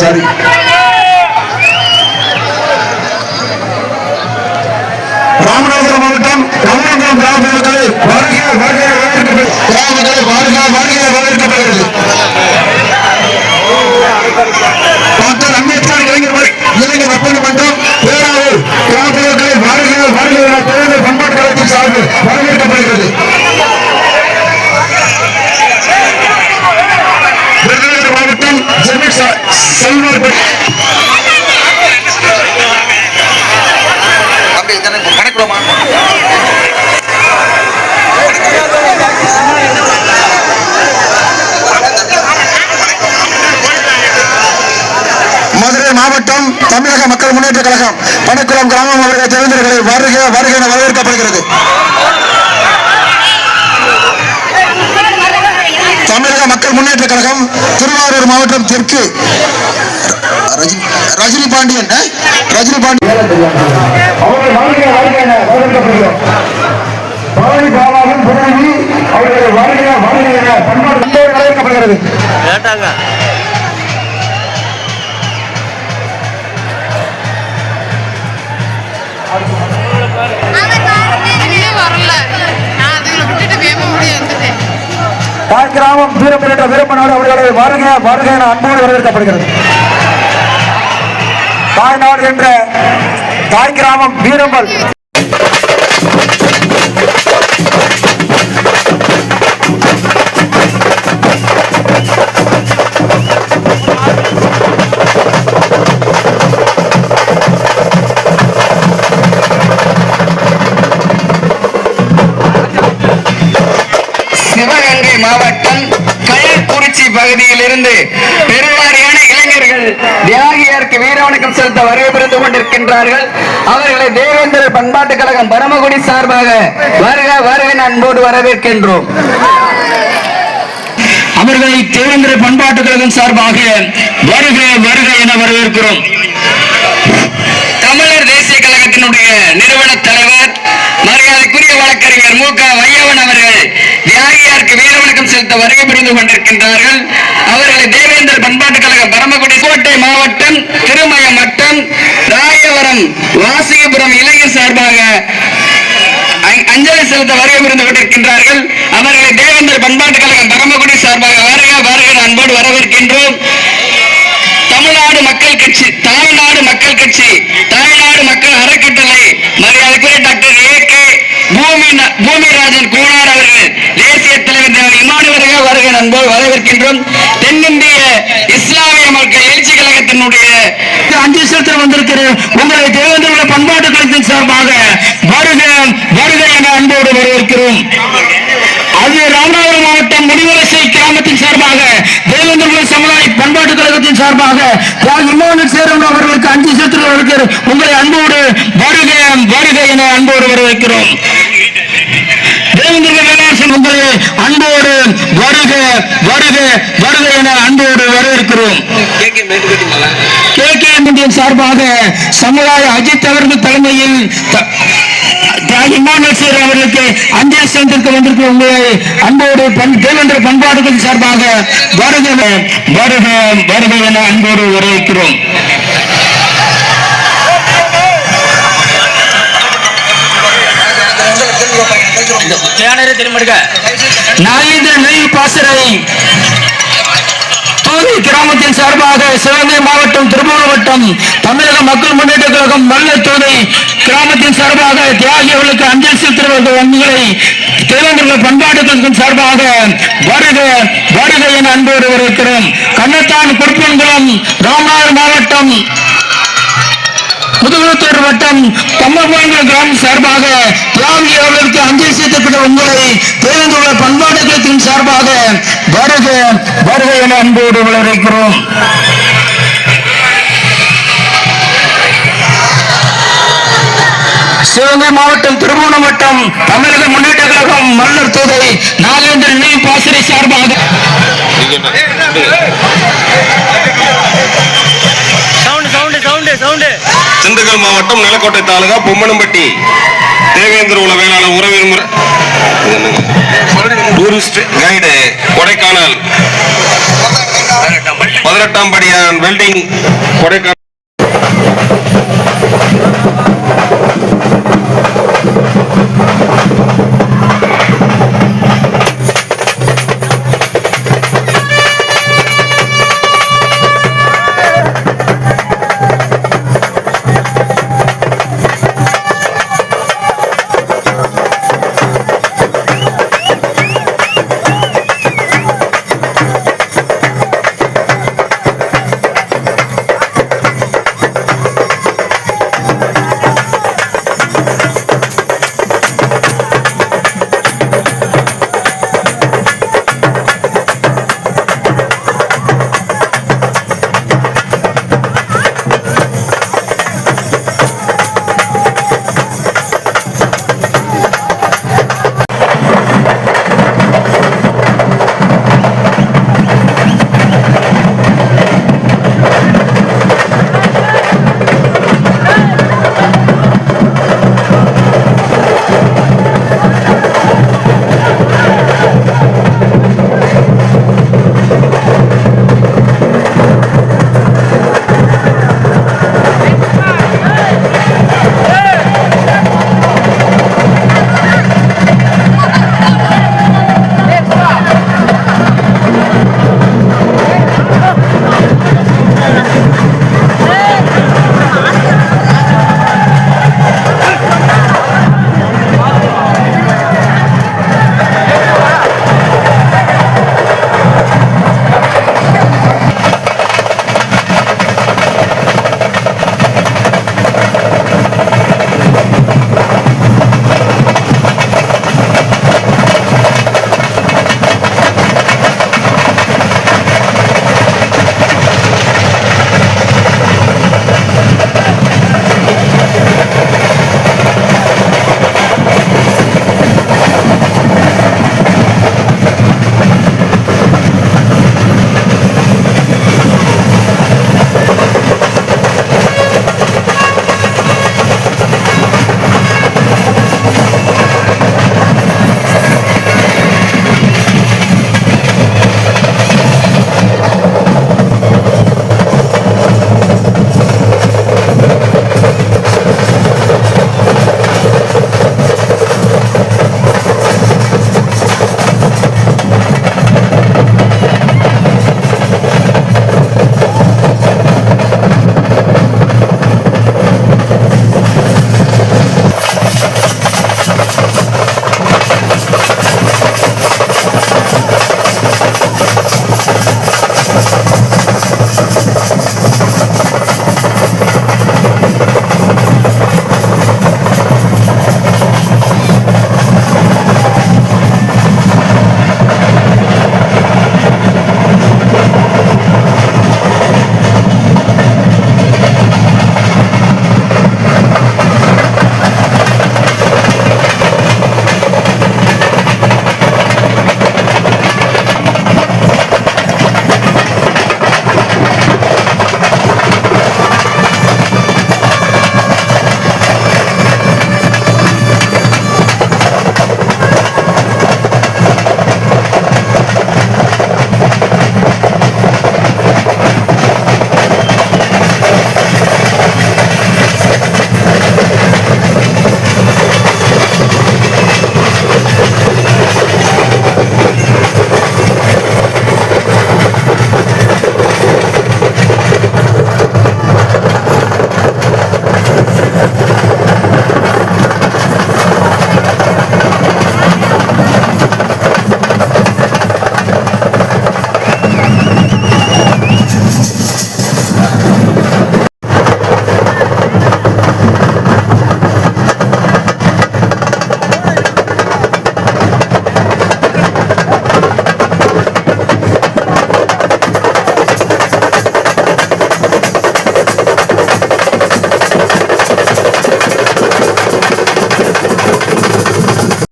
Sorry. Ramanathapuram மாவட்டம் ராமநாதபுரம் கிராம மக்களை வருக வருக வரவேற்கப்படுகிறது கிராம மக்களை வருக வருக வரவேற்கப்படுகிறது டாக்டர் அம்பேத்கர் இளைஞர் இளைஞர் ஒப்பந்த மன்றம் பேராவூர் கிராம மக்களை வருக வருக என பண்பாட்டு கழகத்தின் சார்பில் தம்பி மதுரை மாவட்டம் தமிழக மக்கள் முன்னேற்ற கழகம் பணக்குளம் கிராமம் அவர்கள் தேர்ந்தவர்களை வருக வருக என வரவேற்கப்படுகிறது. தமிழக மக்கள் முன்னேற்ற கழகம் திருவாரூர் மாவட்டம் தெற்கு. ரஜினி ரஜினி பாண்டியன்? ரஜினி பாண்டியன். கேட்டாங்க. தாய் கிராமம் வீரப்பன் என்ற வீரப்பனோடு அவர்களை வருக வருக என அன்போடு வரவேற்கப்படுகிறது. தாய்நாடு என்ற தாய் கிராமம் வீரம்பல். சிவகங்கை மாவட்டம் கயல்குறிச்சி பகுதியிலிருந்து பெருவாரியான இளைஞர்கள் தியாகியாருக்கு வீரவணக்கம் செலுத்த வரவேற்பு கொண்டிருக்கின்றார்கள். அவர்களை தேவேந்திர பண்பாட்டு கழகம் பரமகுடி சார்பாக வருக வருக அன்போடு வரவேற்கின்றோம். அவர்களை தேவேந்திர பண்பாட்டு கழகம் சார்பாக வருக வருக என வரவேற்கிறோம். தமிழர் தேசிய கழகத்தினுடைய நிறுவன தலைவர் மரியாதைக்குரிய வழக்கறிஞர் மு. க. வையவன் அவர்கள் தியாகியாருக்கு வீரவணக்கம் செலுத்த வருகை புரிந்து கொண்டிருக்கின்றார்கள். அவர்களை தேவேந்தர் பரமக்குடி கோட்டை மாவட்டம் திருமயம் வட்டம் ராயவரம் வாசிகபுரம் இளைஞர் சார்பாக அஞ்சலி செலுத்த வருகை புரிந்து கொண்டிருக்கின்றார்கள். அவர்களை தேவேந்தர் பண்பாட்டு கழகம் பரமக்குடி சார்பாக வருக வருக அன்போடு வரவேற்கின்றோம். தமிழ்நாடு மக்கள் கட்சி தமிழ்நாடு மக்கள் கட்சி தமிழ்நாடு மக்கள் அறக்கட்டளை மரியாதைக்குரிய டாக்டர் ஏ கே பூமி பூமிராஜன் கூடார் அவர்கள் தேசிய தலைவர் இமானவர்கள் இமானுவருக வருக நண்போடு வரவேற்கின்றோம். தென்னிந்திய இஸ்லாமிய மக்கள் கழகத்தினுடைய அஞ்சு செலுத்த வந்திருக்கிற உங்களை தேவேந்திர பண்பாட்டு கழகத்தின் சார்பாக வருக வருக என அன்போடு வரவேற்கிறோம். அது ராமநாதபுரம் மாவட்டம் முடிவரசை கிராமத்தின் சார்பாக தேவேந்திர சமுதாய பண்பாட்டு கழகத்தின் சார்பாக தியாகி இமானுவேல் சேரன் அவர்களுக்கு அஞ்சு செலுத்துவதற்கு உங்களை அன்போடு வருக வருக என அன்போடு வரவேற்கிறோம். தேவேந்திர வேளாண் உங்களை அன்போடு வருக வருக வருக என அன்போடு வரவேற்கிறோம். கே கே இந்தியன் சார்பாக சமுதாய அஜித் அவர்கள் தலைமையில் த- தியாகி இமானுவேல் சேர் அவர்களுக்கு அஞ்சலி செலுத்திற்கு வந்திருக்கிற உங்களை அன்போடு தேவேந்திர பண்பாடுகள் சார்பாக வருக வருக வருக என அன்போடு வரவேற்கிறோம். தியானரை நாகேந்திர நெல் பாசறை. தூதி கிராமத்தின் சார்பாக சிவகங்கை மாவட்டம் திருப்பூர் வட்டம் தமிழக மக்கள் முன்னேற்ற கழகம் மல்லர் தூதை கிராமத்தின் சார்பாக தியாகிகளுக்கு அஞ்சல் செலுத்துவது உங்களை தேவேந்திர பண்பாட்டு கழகத்தின் சார்பாக வருக வருக என அன்பு வருகிறோம் கண்ணத்தான் குருப்பன்குளம் ராமநாதர் மாவட்டம் புதுகுளத்தூர் வட்டம் கம்மபாங்கல் கிராமம் சார்பாக தியாகி அவர்களுக்கு அஞ்சலி செலுத்தப்பட்ட உங்களை தேர்ந்துள்ள பண்பாட்டு கழகத்தின் சார்பாக வருக வருக என அன்போடு வரவேற்கிறோம். சிவகங்கை மாவட்டம் திருபுவனம் வட்டம் தமிழக முன்னேற்ற கழகம் மல்லர் தூதை நாகேந்திரன் பாசறை சார்பாக. திண்டுக்கல் மாவட்டம் நிலக்கோட்டை தாலுகா பொம்மனம்பட்டி. தேவேந்திர உல வேளாண் உறவின் முறை. Tourist guide Kodaikanal. பதினெட்டாம் படியான் வெல்டிங் கொடைக்கானல்.